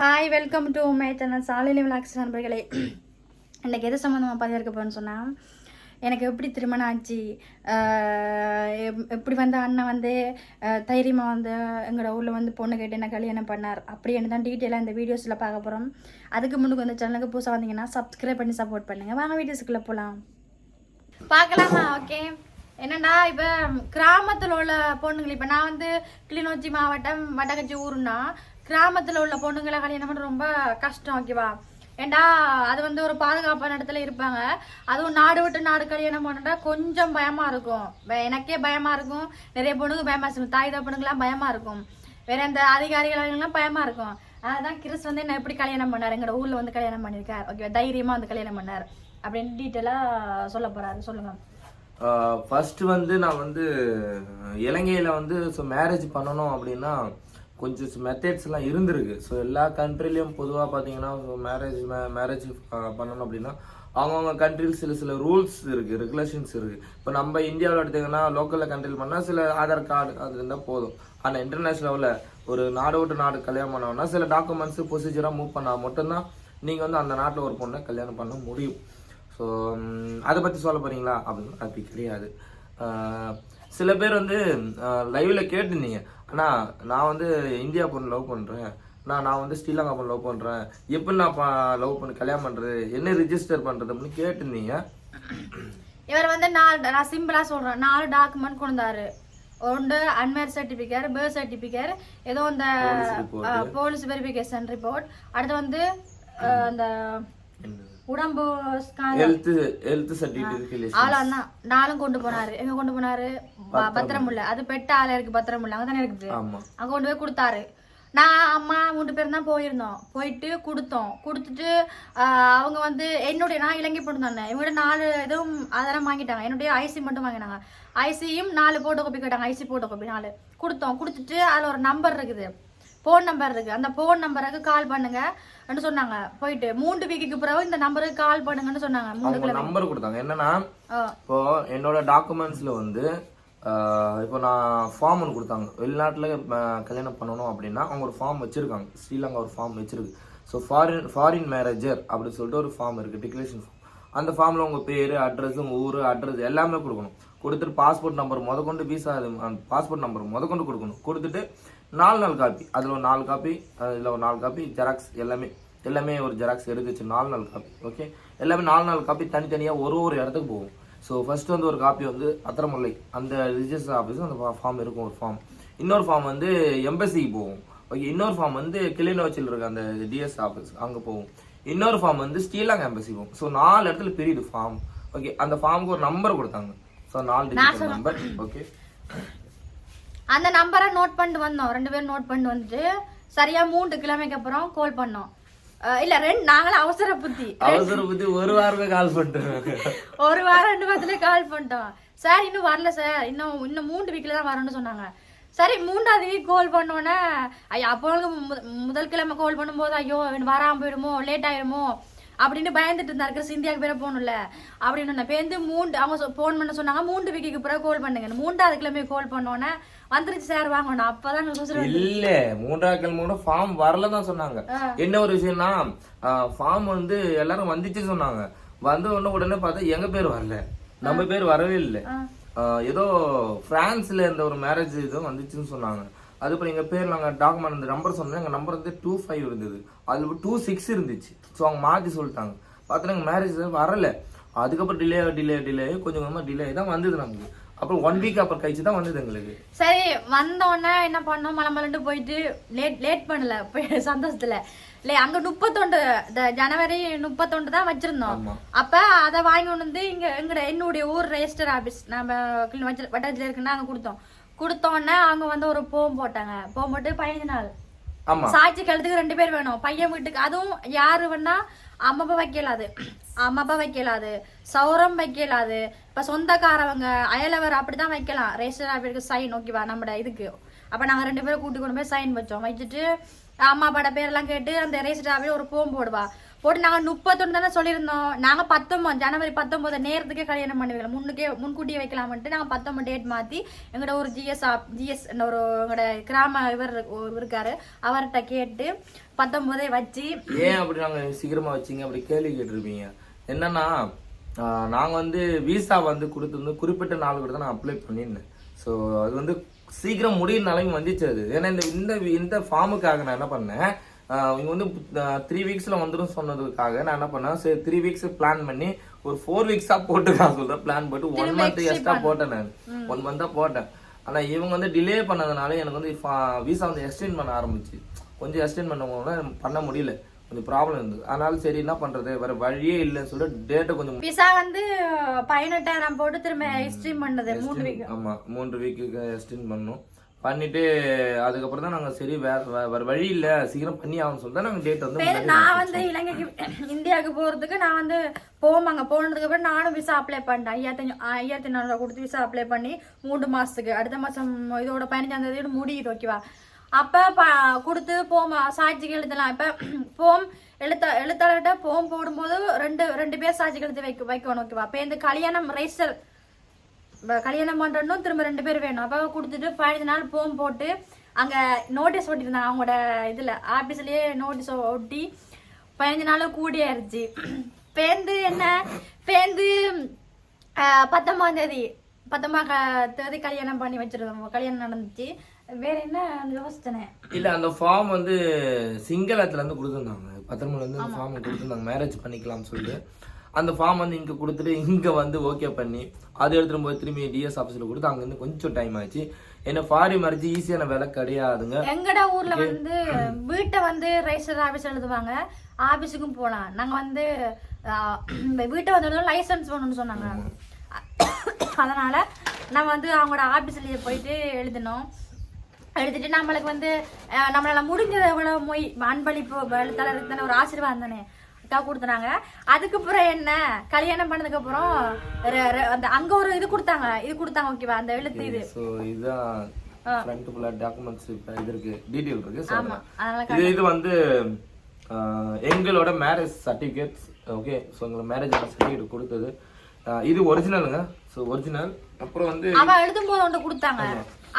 Hi welcome to my channel சாலையில vlogs நண்பர்களே. எனக்கு எது சம்மந்தமாக பதிவிறக்க போகிறேன்னு சொன்னால் எனக்கு எப்படி திருமணம் ஆச்சு எப்- எப்படி வந்து அண்ணன் வந்து தைரியமாக வந்து எங்களோட ஊரில் வந்து பொண்ணு கேட்டு என்ன கல்யாணம் பண்ணார் அப்படின்னு தான் டீட்டெயிலாக இந்த வீடியோஸில் பார்க்க போகிறோம் அதுக்கு முன்னுக்கு வந்து சேனலுக்கு புதுசாக வந்தீங்கன்னா சப்ஸ்கிரைப் பண்ணி சப்போர்ட் பண்ணுங்கள் வாங்க வீடியோஸ்க்குள்ளே போகலாம் பார்க்கலாமா? ஓகே என்னடா இப்போ கிராமத்தில் உள்ள பொண்ணுங்கள் இப்போ நான் வந்து கிளிநொச்சி மாவட்டம் வடகச்சி ஊருன்னா கிராமத்தில் உள்ள பொண்ணுங்களை கல்யாணம் பண்ண ரொம்ப கஷ்டம் ஓகேவா ஏண்டா அது வந்து ஒரு பாதுகாப்பான இடத்துல இருப்பாங்க. அதுவும் நாடு விட்டு நாடு கல்யாணம் பண்ணா கொஞ்சம் பயமாக இருக்கும். எனக்கே பயமாக இருக்கும். நிறைய பொண்ணுங்க பயமாக இருக்கும். தாய் தப்பனுங்கெல்லாம் பயமாக இருக்கும். வேற எந்த அதிகாரிகளுக்கெல்லாம் பயமாக இருக்கும். அதான் கிறிஸ் வந்து என்ன எப்படி கல்யாணம் பண்ணார்? எங்களோட ஊரில் வந்து கல்யாணம் பண்ணியிருக்கார். ஓகே தைரியமாக வந்து கல்யாணம் பண்ணார். அப்படின்னு டீட்டெயிலாக சொல்ல போகிறாரு சொல்லுங்கள் ஃபர்ஸ்ட் வந்து நான் வந்து இலங்கையில் வந்து ஸோ மேரேஜ் பண்ணணும் அப்படின்னா கொஞ்சம் மெத்தட்ஸ்லாம் இருந்திருக்கு. ஸோ எல்லா கண்ட்ரிலையும் பொதுவாக பார்த்தீங்கன்னா மேரேஜ் மேரேஜ் பண்ணணும் அப்படின்னா அவங்கவுங்க கண்ட்ரியில் சில சில ரூல்ஸ் இருக்குது ரெகுலேஷன்ஸ் இருக்குது இப்போ நம்ம இந்தியாவில் எடுத்தீங்கன்னா லோக்கலில் கண்ட்ரியில் பண்ணால் சில ஆதார் கார்டு அது இருந்தால் போதும். ஆனால் இன்டர்நேஷ்னல் லெவலில் ஒரு நாடு விட்டு நாடு கல்யாணம் பண்ணோம்னா சில டாக்குமெண்ட்ஸ் ப்ரொசீஜராக மூவ் பண்ணால் மட்டும்தான் நீங்கள் வந்து அந்த நாட்டில் ஒரு பொண்ணை கல்யாணம் பண்ண முடியும். ஸோ அதை பற்றி சொல்ல போகிறீங்களா அப்படின்னு அப்படி கிடையாது. சில பேர் வந்து லைவில் கேட்டிருந்தீங்க. அண்ணா நான் வந்து இந்தியா பொண்ணு லவ் பண்ணுறேன் நான் நான் வந்து ஸ்ரீலங்கா பொண்ணு லவ் பண்ணுறேன் எப்படி நான் லவ் பண்ணி கல்யாணம் பண்ணுறது என்ன ரிஜிஸ்டர் பண்ணுறது அப்படின்னு கேட்டிருந்தீங்க. இவர் வந்து நாலு நான் சிம்பிளா சொல்றேன். நாலு டாக்குமெண்ட் கொண்டாரு ஒன்று அன்மேர் சர்டிபிகேட் பர்த் சர்டிபிகேட் ஏதோ இந்த போலீஸ் வெரிஃபிகேஷன் ரிப்போர்ட் அடுத்து வந்து அந்த உடம்பு ஹெல்த் ஹெல்த் சர்டிஃபிகேட் ஆளாம் தான் நாலும் கொண்டு போனாரு. எங்க கொண்டு போனாரு? ப- பத்திரமுல்ல அது பெட்ட ஆள இருக்கு பத்திரமுல்ல அங்க தானே இருக்குது. அங்க கொண்டு போய் கொடுத்தாரு. நான் அம்மா மூணு பேரும் தான் போயிருந்தோம். போயிட்டு கொடுத்தோம். கொடுத்துட்டு அவங்க வந்து என்னுடைய நான் இலங்கை பொண்ணு தானே. இவங்க நாலு இதுவும் அதெல்லாம் வாங்கிட்டாங்க. என்னுடைய ஐசி மட்டும் வாங்கினாங்க. ஐசியும் நாலு போட்டோ காப்பி கேட்டாங்க. ஐசி போட்டோ காப்பி நாலு. கொடுத்தோம். கொடுத்துட்டு அதில் ஒரு நம்பர் இருக்குது. ஃபோன் நம்பர் இருக்கு. அந்த ஃபோன் நம்பருக்கு கால் பண்ணுங்க. ன்னு சொன்னாங்க. போயிட்டு மூன்று வீக்குக்கு பிறகு இந்த நம்பருக்கு கால் பண்ணுங்கன்னு சொன்னாங்க. மூணு நம்பர் கொடுத்தாங்க. என்னன்னா. இப்போ என்னோட டாக்குமெண்ட்ஸ்ல வந்து இப்போ நான் ஃபார்ம் ஒன்று கொடுத்தாங்க. வெளிநாட்டில் கல்யாணம் பண்ணணும் அப்படின்னா அவங்க ஒரு ஃபார்ம் வச்சிருக்காங்க. ஸ்ரீலங்கா ஒரு ஃபார்ம் வச்சிருக்கு. ஸோ ஃபாரின் ஃபாரின் மேரேஜர் அப்படின்னு சொல்லிட்டு ஒரு ஃபார்ம் இருக்கு. டிக்ளரேஷன் ஃபார்ம் அந்த ஃபார்மில் உங்கள் பேர் அட்ரஸ் உங்கள் ஊர் அட்ரஸ் எல்லாமே கொடுக்கணும். கொடுத்துட்டு பாஸ்போர்ட் நம்பர் முதற்கொண்டு விசா பாஸ்போர்ட் நம்பர் முதற்கொண்டு கொடுக்கணும். கொடுத்துட்டு நாலு நாலு காப்பி. அதில் ஒரு நாலு காப்பி அதில் ஒரு நாலு காப்பி ஜெராக்ஸ் எல்லாமே எல்லாமே ஒரு ஜெராக்ஸ் எடுத்து வச்சு நாலு நாலு காப்பி ஓகே எல்லாமே நாலு நாலு காப்பி தனித்தனியாக ஒரு ஒரு இடத்துக்கு போகும். ஸோ ஃபர்ஸ்ட் வந்து ஒரு காப்பி வந்து அத்திரமுல்லை. அந்த ரிஜிஸ்டர் ஆஃபீஸ் அந்த ஃபார்ம் இருக்கும் ஒரு ஃபார்ம் இன்னொரு ஃபார்ம் வந்து எம்பசிக்கு போகும். ஓகே இன்னொரு ஃபார்ம் வந்து கிளிநொச்சியில் இருக்க அந்த டிஎஸ் ஆஃபீஸ் அங்கே போகும். இன்னொரு ஃபார்ம் வந்து ஸ்ரீலங்கா எம்பசி போகும். ஸோ நாலு இடத்துல பிரியுது ஃபார்ம் ஓகே அந்த ஃபார்முக்கு ஒரு நம்பர் கொடுத்தாங்க. ஸோ நாலு டிஜிட்டல் நம்பர் ஓகே அந்த நம்பரை நோட் பண்ணிட்டு வந்தோம். ரெண்டு பேரும் நோட் பண்ணிட்டு வந்துட்டு சரியா மூன்று கிழமைக்கு அப்புறம் கால் பண்ணோம். இல்ல ரெண்டு நாங்களும் அவசர புத்தி. அவசர பத்தி ஒரு வாரமே கால் பண்ணிட்டு ஒரு வாரம் ரெண்டு வாரத்துல கால் பண்ணிட்டோம். சார் இன்னும் வரல சார். இன்னும் இன்னும் மூன்று வீக்ல தான் வரணும்னு சொன்னாங்க. சரி மூன்றாவது வீக் கால் பண்ணோன்னே ஐயோ அப்போ மு- முதல் கிழமை கால் பண்ணும்போது ஐயோ இவன் வராம போயிடுமோ லேட் ஆயிடுமோ அப்படின்னு பயந்துட்டு இருந்தாரு. கிறிஸ் இந்தியாவுக்கு பேர போகணும்ல. அப்படின்னு நான் பேருந்து மூன்று அவங்க ஃபோன் பண்ண சொன்னாங்க. மூன்று வீக்குக்கு பிறகு கால் பண்ணுங்க. மூன்றாவது கிழமை கால் பண்ணோன்னே வந்துருச்சு சார். வாங்கணும் அப்பதான் சொல்றேன் இல்ல மூன்றாவது கிழமை கூட ஃபார்ம் வரல தான் சொன்னாங்க என்ன ஒரு விஷயம்னா ஃபார்ம் வந்து எல்லாரும் வந்துச்சு சொன்னாங்க. வந்த உடனே உடனே பார்த்தா எங்க பேர் வரல. நம்ம பேர் வரவே இல்லை. ஏதோ பிரான்ஸ்ல இந்த ஒரு மேரேஜ் இதுவும் வந்துச்சுன்னு சொன்னாங்க. அதுக்கப்புறம் எங்க பேர் நாங்க டாக்குமெண்ட் இந்த நம்பர் சொன்னோம் எங்க நம்பர் வந்து டூ ஃபைவ் இருந்தது. அது டூ சிக்ஸ் இருந்துச்சு. ஸோ அவங்க மாத்தி சொல்லிட்டாங்க. பார்த்தா எங்க மேரேஜ் வரல. அதுக்கப்புறம் டிலே டிலே டிலே கொஞ்சம் கொஞ்சமா டிலே தான் வந்தது நமக்கு. அப்புறம் ஒன் வீக் அப்புறம் கழிச்சு தான் வந்தது எங்களுக்கு. சரி வந்தோடனே என்ன பண்ணோம்? மலமலண்டு போயிட்டு லேட் லேட் பண்ணல. சந்தோஷத்துல. லே அங்க முப்பத்தொண்டு ஜனவரி முப்பத்தொண்டு தான் வச்சிருந்தோம். அப்ப அதை வாங்கி கொண்டு வந்து இங்க எங்கட என்னுடைய ஊர் ரெஜிஸ்டர் ஆபீஸ் நம்ம வட்டத்துல இருக்குன்னா அங்க கொடுத்தோம். கொடுத்தோடனே அவங்க வந்து ஒரு போம் போட்டாங்க. போம் போட்டு பதினஞ்சு நாள். சாய்ச்சி சாட்சி கழுத்துக்கு ரெண்டு பேர் வேணும். பையன் வீட்டுக்கு அதுவும் யாரு வேணா அம்மா அப்பா வைக்கலாது. அம்மா அப்பா வைக்கலாது. சௌரம் வைக்கலாது. இப்ப சொந்தக்காரவங்க அயலவர் அப்படிதான் வைக்கலாம். ரெஜிஸ்டர் ஆஃபீஸுக்கு சைன் ஓகேவா நம்ம இதுக்கு. அப்ப நாங்க ரெண்டு பேரும் கூட்டி கொண்டு போய் சைன் வச்சோம். வச்சுட்டு அம்மா அப்பாட பேரெல்லாம் கேட்டு அந்த ரெஜிஸ்டர் ஆஃபீஸ் ஒரு போம் போடுவா. போட்டு நாங்கள் முப்பத்தொன்று தானே சொல்லியிருந்தோம். நாங்கள் பத்தொம்பது ஜனவரி பத்தொம்பது நேரத்துக்கே கல்யாணம் பண்ணி வைக்கலாம் முன்னுக்கே முன்கூட்டியே வைக்கலாம்ட்டு நாங்கள் பத்தொம்பது டேட் மாற்றி எங்களோட ஒரு ஜிஎஸ் ஜிஎஸ் ஒரு எங்களோட கிராம இவர் இருக்காரு. அவர்கிட்ட கேட்டு பத்தொம்பதே வச்சு ஏன் அப்படி நாங்க சீக்கிரமா வச்சீங்க? அப்படி கேள்வி கேட்டிருப்பீங்க. என்னன்னா நாங்கள் நாங்க வந்து விசா வந்து கொடுத்துருந்து குறிப்பிட்ட நாள் கூட தான் நான் அப்ளை பண்ணியிருந்தேன். ஸோ அது வந்து சீக்கிரம் முடியிற நிலைமை வந்துச்சு அது. ஏன்னா இந்த இந்த இந்த ஃபார்முக்காக நான் என்ன பண்ணேன்? இவங்க வந்து த்ரீ வீக்ஸ்ல வந்துடும் சொன்னதுக்காக நான் என்ன பண்ணேன் சரி த்ரீ வீக்ஸ் பிளான் பண்ணி ஒரு ஃபோர் வீக்ஸா போட்டுக்கலாம் சொல்றேன் பிளான் போட்டு ஒன் மந்த் எக்ஸ்ட்ரா போட்டேன் நான். ஒன் மந்த்தா போட்டேன். ஆனா இவங்க வந்து டிலே பண்ணதுனால எனக்கு வந்து விசா வந்து எக்ஸ்டெண்ட் பண்ண ஆரம்பிச்சு. கொஞ்சம் எக்ஸ்டெண்ட் பண்ணவங்க பண்ண முடியல. கொஞ்சம் ப்ராப்ளம் இருந்தது. அதனால சரி என்ன பண்றது? வேற வழியே இல்லைன்னு சொல்லிட்டு டேட்டை கொஞ்சம் விசா வந்து பதினெட்டாயிரம் போட்டு திரும்ப எக்ஸ்ட்ரீம் பண்ணது மூணு வீக் ஆமா மூன்று வீக்குக்கு எக்ஸ்டெண்ட் பண்ணோம் பண்ணிட்டு அதுக்கப்புறம் தான் நாங்க சரி வேற வழி இல்ல. சீக்கிரம் பண்ணி ஆகணும்னு சொல்லிட்டு நாங்க டேட் வந்து நான் வந்து இலங்கைக்கு இந்தியாவுக்கு போறதுக்கு நான் வந்து போமாங்க போனதுக்கு அப்புறம் நானும் விசா அப்ளை பண்ணிட்டேன். ஐயாயிரத்தி ஐயாயிரத்தி நானூறுவா கொடுத்து விசா அப்ளை பண்ணி மூணு மாசத்துக்கு அடுத்த மாசம் இதோட பதினஞ்சாம் தேதியோட முடியுது ஓகேவா அப்ப ப- கொடுத்து போம் சாட்சிக்கு எழுதலாம். இப்ப போம் எழுத்த எழுத்தாளர்கிட்ட போம் போடும்போது ரெண்டு ரெண்டு பேர் சாட்சிக்கு எழுதி வைக்க வைக்கணும் ஓகேவா அப்ப இந்த கல்யாணம் ரெஜிஸ்டர் கல்யாணம் பண்றோம்னு திரும்ப ரெண்டு பேர் வேணும். அப்போ கொடுத்துட்டு பதினஞ்சு நாள் போம் போட்டு அங்க நோட்டீஸ் ஒட்டியிருந்தாங்க அவங்களோட இதுல ஆபீஸ்லயே நோட்டீஸ் ஒட்டி பதினஞ்சு நாள் கூடியாயிருச்சு. பேந்து என்ன? பேந்து ஆஹ், பத்தொன்பதாம் தேதி பத்தொன்பதாம் தேதி கல்யாணம் பண்ணி வச்சிருந்தோம். கல்யாணம் நடந்துச்சு. வேற என்ன யோசிச்சனே இல்ல அந்த ஃபார்ம் வந்து சிங்களத்துல இருந்து கொடுத்துருந்தாங்க. பத்திரமல இருந்து ஃபார்ம் கொடுத்துருந்தாங்க. மேரேஜ் பண்ணிக்கலாம்னு சொல்லிட்டு. அந்த ஃபார்ம் வந்து இங்க கொடுத்துட்டு இங்க வந்து ஓகே பண்ணி அது எடுத்துட்டு போய் திரும்பி டிஎஸ் ஆஃபீஸ்ல கொடுத்து அங்க இருந்து கொஞ்சம் டைம் ஆச்சு. என்ன ஃபாரி மறைச்சு ஈஸியான வேலை கிடையாதுங்க. எங்கட ஊர்ல வந்து வீட்டை வந்து ரெஜிஸ்டர் ஆபீஸ் எழுதுவாங்க. ஆபீஸுக்கும் போலாம். நாங்க வந்து வீட்டை வந்து லைசன்ஸ் வேணும்னு சொன்னாங்க. அதனால நம்ம வந்து அவங்களோட ஆபீஸ்லயே போயிட்டு எழுதினோம் எழுதிட்டு நம்மளுக்கு வந்து நம்மளால முடிஞ்சது எவ்வளவு மொய் அன்பளிப்பு எழுத்தாளருக்கு தானே ஒரு ஆசீர்வாதம் தானே. அக்கா கொடுத்தாங்க அதுக்கப்புறம் என்ன? கல்யாணம் பண்ணதுக்கு ரெ- அந்த அங்க ஒரு இது கொடுத்தாங்க. இது கொடுத்தாங்க ஓகேவா அந்த எழுத்து இது. ஸோ இதுதான் ஃப்ரண்ட் ஃபுல்லாக டாக்குமெண்ட்ஸ் இது இருக்கு. டீட்டெயில் இருக்கு அதனால இது இது வந்து எங்களோட மேரேஜ் சர்டிஃபிகேட்ஸ் ஓகே ஸோ எங்களை மேரேஜ் சர்டிஃபிகேட் கொடுத்தது. இது ஒரிஜினலுங்க ஸோ ஒரிஜினல் அப்புறம் வந்து அவ எழுதும் போது ஒன்று கொடுத்தாங்க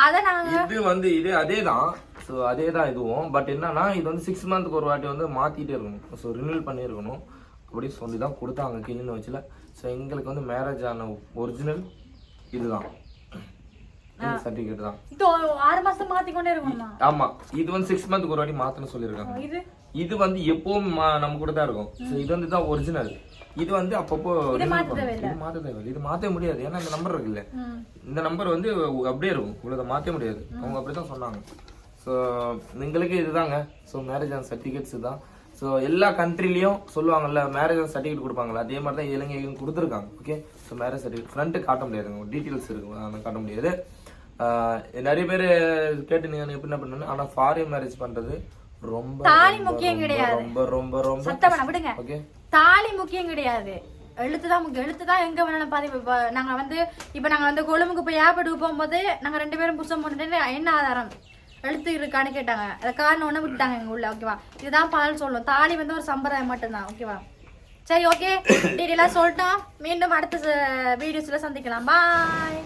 அத நாங்க இது வந்து இது அதே தான் ஸோ அதே தான் இதுவும். பட் என்னன்னா இது வந்து சிக்ஸ் மந்த்துக்கு ஒரு வாட்டி வந்து மாத்திட்டே இருக்கணும். ஸோ ரினியூல் பண்ணியிருக்கணும் அப்படி சொல்லி தான் கொடுத்தாங்க. கிளீன் வச்சுல. ஸோ எங்களுக்கு வந்து மேரேஜ் ஆன ஒரிஜினல் இதுதான். இந்த சர்டிஃபிகேட் தான். இது ஒரு ஆறு மாசம் மாத்தி கொண்டே இருக்கணுமா ஆமா. இது வந்து சிக்ஸ் மந்த்துக்கு ஒரு வாட்டி மாத்தணும் சொல்லியிருக்காங்க. இது? இது வந்து எப்பவும் நம்ம கூட தான் இருக்கும். ஸோ இது வந்து தான் ஒரிஜினல் இது வந்து அப்பப்போ. இது தேவையில்லை. இது மாத்த முடியாது. ஏன்னா இந்த நம்பர் இருக்குல்ல. இந்த நம்பர் வந்து அப்படியே இருக்கும். இவ்வளோ மாற்ற முடியாது. அவங்க அப்படி தான் சொன்னாங்க. ஸோ எங்களுக்கு இதுதாங்க. ஸோ மேரேஜ் அண்ட் சர்டிஃபிகேட்ஸ் தான். ஸோ எல்லா கண்ட்ரிலையும் சொல்லுவாங்கல்ல மேரேஜ் அண்ட் சர்டிஃபிகேட் கொடுப்பாங்கல்ல அதே மாதிரி தான் இலங்கைக்கும் கொடுத்துருக்காங்க okay so marriage certificate front காட்ட முடியாதுங்க. டீட்டெயில்ஸ் இருக்கு அதை காட்ட முடியாது. நிறைய பேர் கேட்டு நீங்கள் எப்படி என்ன பண்ணணும் ஆனால் ஃபாரின் மேரேஜ் பண்ணுறது ரொம்ப தாலி முக்கியம் கிடையாது. ரொம்ப ரொம்ப ரொம்ப சத்தம் விடுங்க. ஓகே தாலி முக்கியம் கிடையாது. எழுத்து தான் எழுத்து தான் எங்க வேணாலும் பதிவு இப்போ நாங்க வந்து இப்போ நாங்க வந்து கொழும்புக்கு போய் ஏப்பட்டுக்கு போகும்போது நாங்க ரெண்டு பேரும் புஷம் பண்ணிட்டு என்ன ஆதாரம்? எழுத்து இருக்கான்னு கேட்டாங்க. அதை காரணம் ஒன்று விட்டாங்க எங்கள் உள்ள ஓகேவா இதுதான் பால் சொல்லணும் தாலி வந்து ஒரு சம்பிரதாயம் மட்டும்தான் ஓகேவா சரி ஓகே டீட்டெயிலாக சொல்லிட்டோம். மீண்டும் அடுத்த வீடியோஸில் சந்திக்கலாம். பாய்